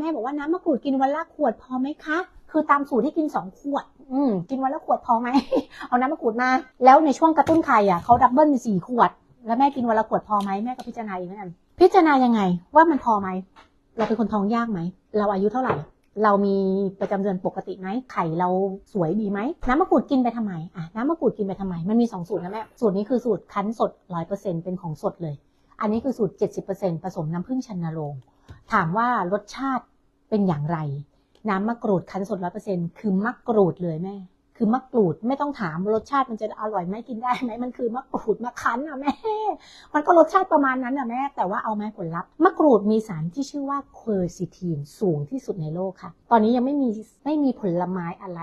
แม่บอกว่าน้ำมะกรูดกินวันละขวดพอไหมคะ คือตามสูตรที่กินสองขวด อืมกินวันละขวดพอไหม เอาน้ำมะกรูดมา แล้วในช่วงกระตุ้นไข่อะเขาดับเบิลเป็นสี่ขวด แล้วแม่กินวันละขวดพอไหมแม่ก็พิจารณาเองเหมือนกันพิจารณายังไงว่ามันพอไหม เราเป็นคนท้องยากไหม เราอายุเท่าไหร่ เรามีประจำเดือนปกติไหม ไข่เราสวยดีไหม น้ำมะกรูดกินไปทำไมอะน้ำมะกรูดกินไปทำไม มันมีสองสูตรนะแม่ สูตรนี้คือสูตรคั้นสดร้อยเปอร์เซ็นเป็นของสดเลย อันนี้คือสูตรเจ็ดสิบเปอร์เซ็นผสมน้ำผึ้งชันนโรงถามว่ารสชาติ เป็นอย่างไร น้ำมะกรูดคั้นสดร้อยเปอร์เซ็นต์คือมะกรูดเลยแม่ คือมะกรูดไม่ต้องถามรสชาติมันจะอร่อยไหมกินได้ไหมมันคือมะกรูดมะคั้นอะแม่ มันก็รสชาติประมาณนั้นอะแม่ แต่ว่าเอาไหมผลลัพธ์มะกรูดมีสารที่ชื่อว่าเคอร์ซิทีนสูงที่สุดในโลกค่ะ ตอนนี้ยังไม่มีไม่มีผลไม้อะไร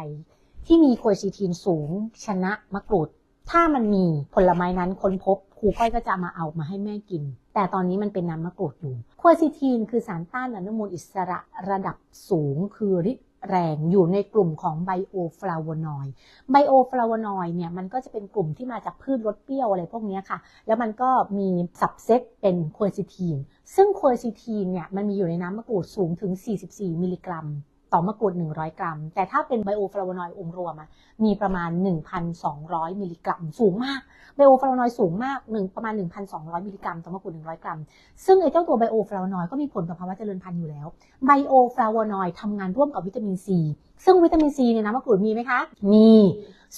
ที่มีเคอร์ซิทีนสูงชนะมะกรูด ถ้ามันมีผลไม้นั้นค้นพบครูก้อยก็จะมาเอามาให้แม่กิน แต่ตอนนี้มันเป็นน้ำมะกรูดอยู่ควอซิทีนคือสารต้านอนุมูลอิสระระดับสูงคือฤทธิ์แรงอยู่ในกลุ่มของไบโอฟลาวนอยด์ไบโอฟลาวนอยด์เนี่ยมันก็จะเป็นกลุ่มที่มาจากพืชรสเปรี้ยวอะไรพวกนี้ค่ะ แล้วมันก็มีสับเซตเป็นควอซิทีน ซึ่งควอซิทีนเนี่ยมันมีอยู่ในน้ำมะกรูดสูงถึง 44 มิลลิกรัม ต่อมะกรูด 100 กรัม แต่ถ้าเป็นไบโอฟลาโวนอยด์องค์รวมอะมีประมาณ 1,200 มิลลิกรัม สูงมากไบโอฟลาโวนอยด์สูงมากหนึ่งประมาณ 1,200 มิลลิกรัมต่อมะกรูด 100 กรัม ซึ่งไอ้เจ้าตัวไบโอฟลาโวนอยด์ก็มีผลต่อภาวะเจริญพันธุ์อยู่แล้วไบโอฟลาโวนอยด์ทำงานร่วมกับวิตามินซีซึ่งวิตามินซีในน้ำมะกรูดมีไหมคะ มี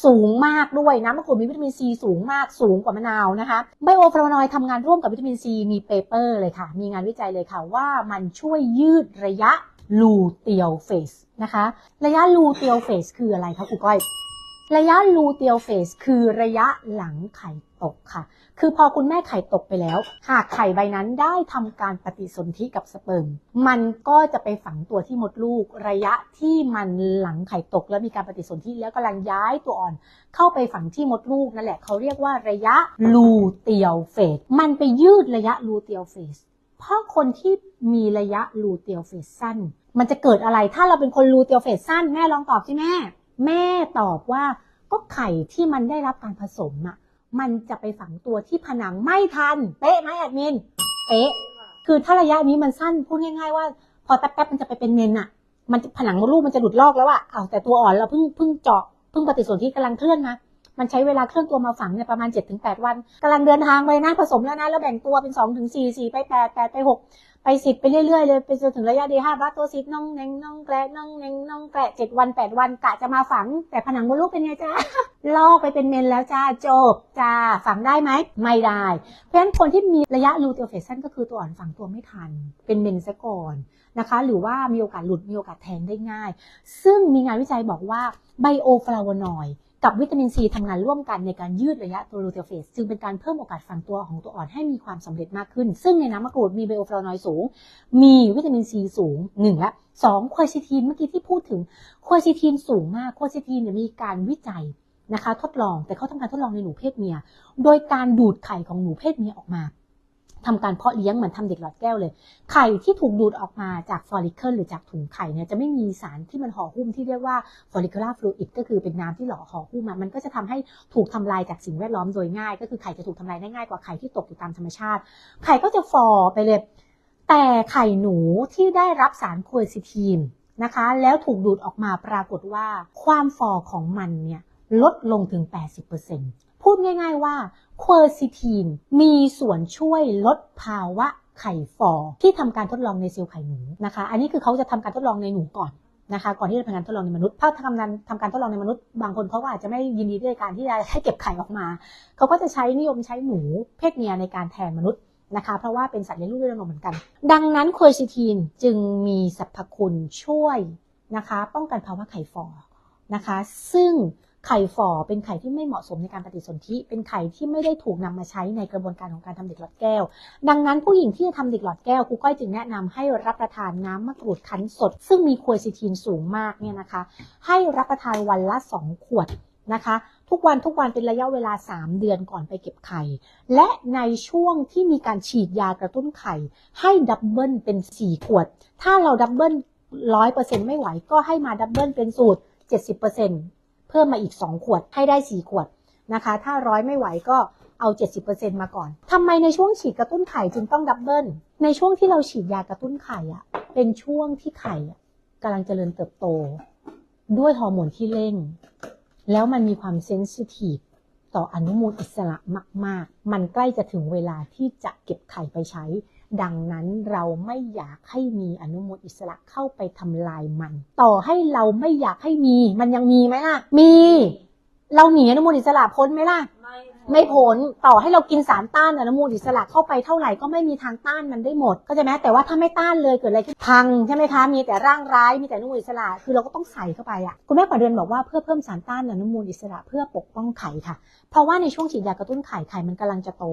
สูงมากด้วยน้ำมะกรูดมีวิตามินซีสูงมากสูงกว่ามะนาวนะคะไบโอฟลาโวนอยด์ทำงานร่วมกับวิตามินซีมีเปเปอร์เลยค่ะ มีงานวิจัยเลยค่ะว่ามันช่วยยืดระยะ ลูเตียวเฟสนะคะ ระยะลูเตียวเฟสคืออะไรคะครูก้อย ระยะลูเตียวเฟสคือระยะหลังไข่ตกค่ะ คือพอคุณแม่ไข่ตกไปแล้ว หากไข่ใบนั้นได้ทำการปฏิสนธิกับสเปิร์ม มันก็จะไปฝังตัวที่มดลูก ระยะที่มันหลังไข่ตก แล้วมีการปฏิสนธิแล้วกำลังย้ายตัวอ่อน เข้าไปฝังที่มดลูกนั่นแหละเขาเรียกว่าระยะลูเตียวเฟส มันไปยืดระยะลูเตียวเฟส เพราะคนที่มีระยะลูเตียวเฟสสั้น มันจะเกิดอะไรถ้าเราเป็นคนลูเตียวเฟสสั้นแม่ลองตอบสิแม่ แม่ตอบว่าก็ไข่ที่มันได้รับการผสมอะมันจะไปฝังตัวที่ผนังไม่ทัน เป๊ะไหมแอดมินเป๊ะคือถ้าระยะนี้มันสั้นพูดง่ายๆว่า พอแป๊บๆมันจะไปเป็นเมนอะมันผนังมดลูกมันจะหลุดลอกแล้วอะเอาแต่ตัวอ่อนเราเพิ่งเพิ่งเจาะเพิ่งปฏิสนธิกำลังเคลื่อนนะ มันใช้เวลาเคลื่อนตัวมาฝังเนี่ยประมาณ 7-8 วันกำลังเดินทางไปนะผสมแล้วนะ แล้วแบ่งตัวเป็น2ถึง4 4 ไป 8 8 ไป 6 ไป 10 ไปเรื่อยๆ เลยไปจนถึงระยะเดห้าบัตตัวสิบน้องเน่งน้องแกละน้องเน่งน้องแกละเจ็ดวันแปดวันกะจะมาฝัง แต่ผนังมดลูกเป็นไงจ้าลอกไปเป็นเมนแล้วจ้าจบจ้าฝังได้ไหมไม่ได้ เพราะฉะนั้นคนที่มีระยะลูเตียเฟสชันก็คือตัวอ่อนฝังตัวไม่ทัน เป็นเมนซะก่อนนะคะ หรือว่ามีโอกาสหลุดมีโอกาสแทงได้ง่าย ซึ่งมีงานวิจัยบอกว่าไบโอฟลาโวนอยด์ กับวิตามินซีทำงานร่วมกันในการยืดระยะตัวลูเตียเฟสจึงเป็นการเพิ่มโอกาสฝังตัวของตัวอ่อนให้มีความสำเร็จมากขึ้น ซึ่งในน้ำมะกรูดมีไบโอฟลาโนอยด์สูง มีวิตามินซีสูงหนึ่งละสองควอซิทีนเมื่อกี้ที่พูดถึงควอซิทีนสูงมากควอซิทีนเนี่ยมีการวิจัยนะคะ ทดลองแต่เขาทำการทดลองในหนูเพศเมีย โดยการดูดไข่ของหนูเพศเมียออกมา ทำการเพาะเลี้ยงเหมือนทำเด็กหลอดแก้วเลย ไข่ที่ถูกดูดออกมาจากฟอลิเคิลหรือจากถุงไข่เนี่ยจะไม่มีสารที่มันห่อหุ้มที่เรียกว่าฟอลิคูลาฟลูอิดก็คือเป็นน้ำที่หล่อห่อหุ้มมามันก็จะทำให้ถูกทำลายจากสิ่งแวดล้อมโดยง่าย ก็คือไข่จะถูกทำลายได้ง่ายกว่าไข่ที่ตกอยู่ตามธรรมชาติ ไข่ก็จะฟอไปเลย แต่ไข่หนูที่ได้รับสารโคเอซิทีนนะคะแล้วถูกดูดออกมาปรากฏว่าความฟอของมันเนี่ยลดลงถึง 80%พูดง่าย ๆ ว่า คเอซิทีนมีส่วนช่วยลดภาวะไข่ฟอที่ทำการทดลองในเซลล์ไข่หนูนะคะ อันนี้คือเขาจะทำการทดลองในหนูก่อนนะคะ ก่อนที่จะทำการทดลองในมนุษย์ถ้าทำการทำการทดลองในมนุษย์ บางคนเขาก็อาจจะไม่ยินดีด้วยการที่จะให้เก็บไข่ออกมา เขาก็จะใช้นิยมใช้หนูเพศเมียในการแทนมนุษย์นะคะ เพราะว่าเป็นสัตว์เลี้ยงลูกด้วยนมเหมือนกัน ดังนั้นโคชิทีนจึงมีสรรพคุณช่วยนะคะ ป้องกันภาวะไข่ฟอนะคะ ซึ่ง ไข่ฟอเป็นไข่ที่ไม่เหมาะสมในการปฏิสนธิ เป็นไข่ที่ไม่ได้ถูกนำมาใช้ในกระบวนการของการทำเด็กหลอดแก้ว ดังนั้นผู้หญิงที่จะทำเด็กหลอดแก้วครูก้อยจึงแนะนำให้รับประทานน้ำมะกรูดคั้นสด ซึ่งมีโคชิทีนสูงมากเนี่ยนะคะ ให้รับประทานวันละ 2 ขวดนะคะทุกวันทุกวันเป็นระยะเวลา 3 เดือนก่อนไปเก็บไข่ และในช่วงที่มีการฉีดยากระตุ้นไข่ ให้ดับเบิลเป็น 4 ขวด ถ้าเราดับเบิลร้อยเปอร์เซ็นต์ไม่ไหว ก็ให้มาดับเบิลเป็นสูตร 70%เพิ่มมาอีก 2 ขวดให้ได้ 4 ขวดนะคะ ถ้าร้อยไม่ไหวก็เอา 70%มาก่อนทำไมในช่วงฉีดกระตุ้นไข่จึงต้องดับเบิล ในช่วงที่เราฉีดยากระตุ้นไข่อะเป็นช่วงที่ไข่อะกำลังเจริญเติบโต ด้วยฮอร์โมนที่เร่ง แล้วมันมีความเซนซิทีฟต่ออนุมูลอิสระมาก ๆ มันใกล้จะถึงเวลาที่จะเก็บไข่ไปใช้ ดังนั้นเราไม่อยากให้มีอนุมูลอิสระเข้าไปทำลายมัน ต่อให้เราไม่อยากให้มี มันยังมีไหมล่ะ มี เราหนีอนุมูลอิสระพ้นไหมล่ะ ไม่ไม่พ้นต่อให้เรากินสารต้านอนุมูลอิสระเข้าไปเท่าไหร่ก็ไม่มีทางต้านมันได้หมดก็จะไหมแต่ว่าถ้าไม่ต้านเลยเกิดอะไรขึ้นพังใช่ไหมคะมีแต่ร่างร้ายมีแต่อนุมูลอิสระคือเราก็ต้องใส่เข้าไปอะคุณแม่ป่าเดือนบอกว่าเพื่อเพิ่มสารต้านอนุมูลอิสระเพื่อปกป้องไข่ค่ะ เพราะว่าในช่วงฉีดยากระตุ้นไข่ไข่มันกำลังจะโต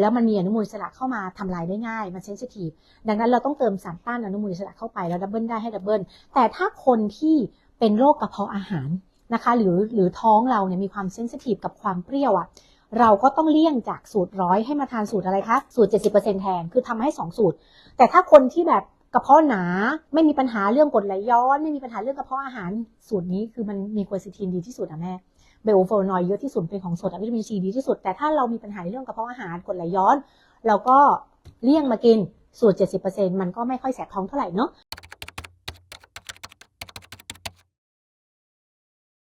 แล้วมันมีอนุมูลอิสระเข้ามาทำลายได้ง่าย มันเซนซิทีฟดังนั้นเราต้องเติมสารต้านอนุมูลอิสระเข้าไปแล้วดับเบิลได้ให้ดับเบิลแต่ถ้าคนที่เป็นโรคกระเพาะอาหารนะคะ หรือหรือท้องเราเนี่ยมีความเซนซิทีฟกับความเปรี้ยวอะเราก็ต้องเลี่ยงจากสูตรร้อยให้มาทานสูตรอะไรคะสูตร 70%แทนคือทำให้ 2 สูตร แต่ถ้าคนที่แบบกระเพาะหนาไม่มีปัญหาเรื่องกรดไหลย้อน ไม่มีปัญหาเรื่องกระเพาะอาหารสูตรนี้คือมันมีกวอซิทีนดีที่สุดอะแม่ เบลโฟนอยด์เยอะที่สุดเป็นของสดอะวิตามินซีดีที่สุด แต่ถ้าเรามีปัญหาเรื่องกระเพาะอาหารกรดไหลย้อน เราก็เลี่ยงมากินสูตร 70%มันก็ไม่ค่อยแสบท้องเท่าไหร่เนาะ